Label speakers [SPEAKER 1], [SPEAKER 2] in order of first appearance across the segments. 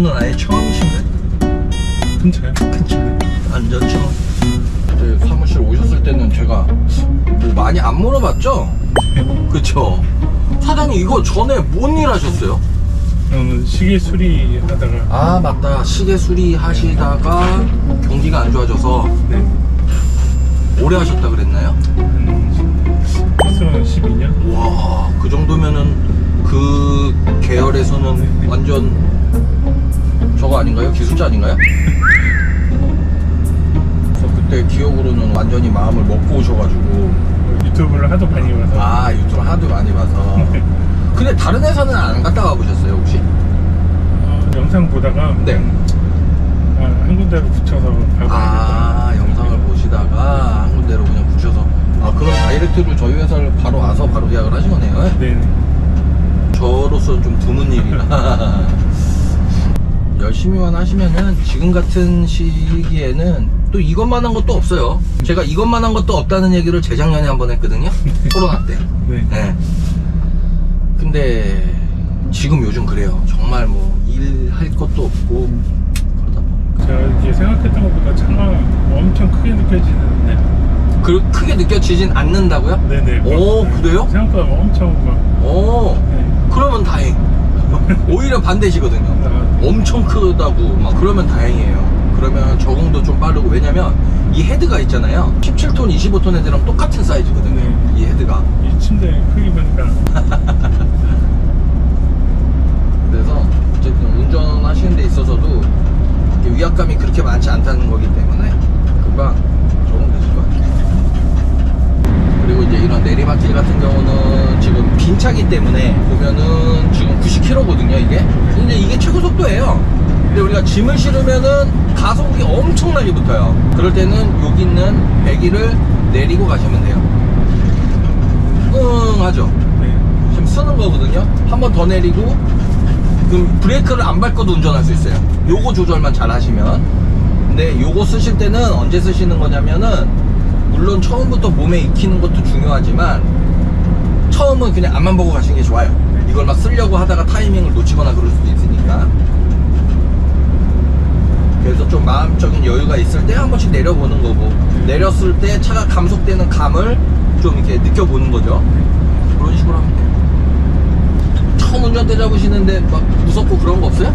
[SPEAKER 1] 운전은 아예 처음이신가요?
[SPEAKER 2] 근처요?
[SPEAKER 1] 그쵸. 완전 처음. 그때 사무실 오셨을 때는 제가 뭐 많이 안 물어봤죠? 그쵸. 사장님 이거 전에 뭔 일 하셨어요?
[SPEAKER 2] 저는 시계 수리 하다가
[SPEAKER 1] 아 맞다 시계 수리 하시다가 경기가 안 좋아져서
[SPEAKER 2] 네.
[SPEAKER 1] 오래 하셨다 그랬나요?
[SPEAKER 2] 한 스스로는 12년?
[SPEAKER 1] 와, 그 정도면은 그 계열에서는 완전 저거 아닌가요? 기술자 아닌가요? 그래서 그때 기억으로는 완전히 마음을 먹고 오셔가지고
[SPEAKER 2] 유튜브를 하도 많이 봐서
[SPEAKER 1] 아 유튜브 하도 많이 봐서 근데 다른 회사는 안 갔다 와보셨어요 혹시?
[SPEAKER 2] 어, 영상 보다가
[SPEAKER 1] 네.
[SPEAKER 2] 아, 한 군데로 붙여서 가봐야겠다
[SPEAKER 1] 아 영상을 보시다가 한 군데로 그냥 붙여서 아 그럼 다이렉트로 저희 회사를 바로 와서 바로 예약을 하신 거네요?
[SPEAKER 2] 네네
[SPEAKER 1] 저로서는 좀 드문 일이라 열심히만 하시면은 지금 같은 시기에는 또 이것만 한 것도 없어요. 제가 이것만 한 것도 없다는 얘기를 재작년에 한 번 했거든요. 코로나 때.
[SPEAKER 2] 네.
[SPEAKER 1] 네. 근데 지금 요즘 그래요. 정말 뭐 일할 것도 없고 그러다 보니까.
[SPEAKER 2] 제가 이게 생각했던 것보다 차가 엄청 크게 느껴지는데.
[SPEAKER 1] 그, 크게 느껴지진 않는다고요?
[SPEAKER 2] 네네.
[SPEAKER 1] 오,
[SPEAKER 2] 막,
[SPEAKER 1] 그래요?
[SPEAKER 2] 생각보다 엄청 막.
[SPEAKER 1] 오.
[SPEAKER 2] 네.
[SPEAKER 1] 그러면 다행 오히려 반대시거든요
[SPEAKER 2] 아,
[SPEAKER 1] 엄청 크다고 막 그러면 다행이에요. 그러면 적응도 좀 빠르고 왜냐면 이 헤드가 있잖아요. 17톤, 25톤 헤드랑 똑같은 사이즈거든요.
[SPEAKER 2] 네.
[SPEAKER 1] 이 헤드가.
[SPEAKER 2] 이 침대 크기 보니까
[SPEAKER 1] 그래서 어쨌든 운전하시는 데 있어서도 위압감이 그렇게 많지 않다는 거기 때문에 금방 적응되실 것 같아요. 그리고 이제 이런 내리막길 같은 경우는 지금 빈 차기 때문에 보면은 지금 90km거든요 이게. 근데 이게 최고 속도예요. 근데 우리가 짐을 실으면은 가속이 엄청나게 붙어요. 그럴 때는 여기 있는 배기를 내리고 가시면 돼요. 응 하죠?
[SPEAKER 2] 네.
[SPEAKER 1] 지금 쓰는 거거든요. 한 번 더 내리고 그럼 브레이크를 안 밟고도 운전할 수 있어요. 요거 조절만 잘 하시면. 근데 요거 쓰실 때는 언제 쓰시는 거냐면은 물론 처음부터 몸에 익히는 것도 중요하지만 처음은 그냥 앞만 보고 가시는 게 좋아요. 이걸 막 쓰려고 하다가 타이밍을 놓치거나 그럴 수도 있으니까. 그래서 좀 마음적인 여유가 있을 때 한 번씩 내려보는 거고 내렸을 때 차가 감속되는 감을 좀 이렇게 느껴보는 거죠. 그런 식으로 하면 돼요. 처음 운전대 잡으시는데 막 무섭고 그런 거 없어요?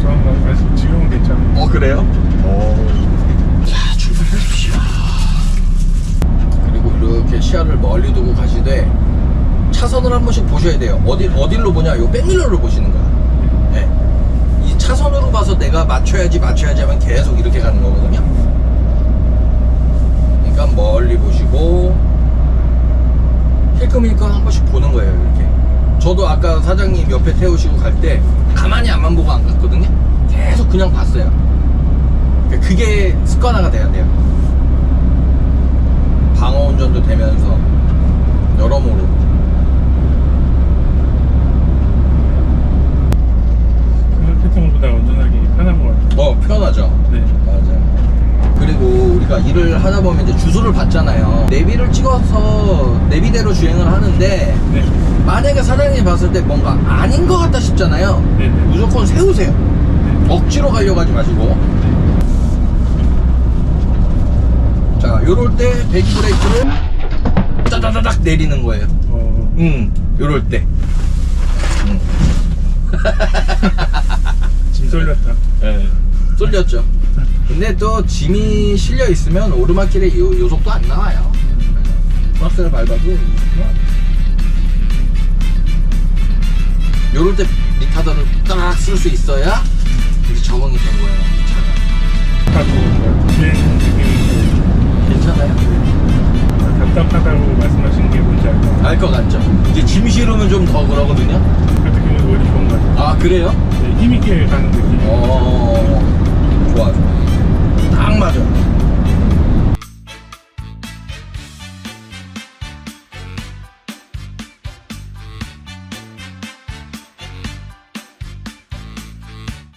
[SPEAKER 2] 저는 뭐 아직 지금은 괜찮아요.
[SPEAKER 1] 어 그래요? 자 출발하십시오 그리고 이렇게 시야를 멀리 두고 가시되 차선을 한 번씩 보셔야 돼요. 어디, 어디로 보냐? 요 백밀러를 보시는 거야. 네. 이 차선으로 봐서 내가 맞춰야지 맞춰야지 하면 계속 이렇게 가는 거거든요. 그러니까 멀리 보시고 힐끔힐끔 한 번씩 보는 거예요 이렇게. 저도 아까 사장님 옆에 태우시고 갈 때 가만히 앞만 보고 안 갔거든요. 계속 그냥 봤어요. 그러니까 그게 습관화가 돼야 돼요. 방어 운전도 되면서 여러모로
[SPEAKER 2] 생각했던 것보다 운전하기 편한 것 같아요
[SPEAKER 1] 어 편하죠
[SPEAKER 2] 네.
[SPEAKER 1] 맞아요. 그리고 우리가 일을 하다 보면 이제 주소를 받잖아요. 내비를 찍어서 내비대로 주행을 하는데
[SPEAKER 2] 네.
[SPEAKER 1] 만약에 사장님이 봤을 때 뭔가 아닌 것 같다 싶잖아요.
[SPEAKER 2] 네. 네.
[SPEAKER 1] 무조건 세우세요. 억지로 가려고 하지 마시고. 자, 요럴 때 배기 브레이크를 따다다닥 내리는 거예요.
[SPEAKER 2] 어,
[SPEAKER 1] 음, 요럴 때. 음.
[SPEAKER 2] 짐 쏠렸다
[SPEAKER 1] 예. 쏠렸죠. 근데 또 짐이 실려 있으면 오르막길에 요, 요 속도 안 나와요. 플러스를 밟아도 요럴 때 리타더를 딱쓸수 있어야 이제 적응이 된 거예요. 차가. 괜찮아요?
[SPEAKER 2] 답답하다고 말씀하신 게 뭔지 알것
[SPEAKER 1] 알것 같죠? 이제 짐 실으면 좀 더 그러거든요.
[SPEAKER 2] 그 느낌이 오히려 좋은 것 같아요
[SPEAKER 1] 아 그래요?
[SPEAKER 2] 네, 힘있게 가는 느낌
[SPEAKER 1] 어 맞아.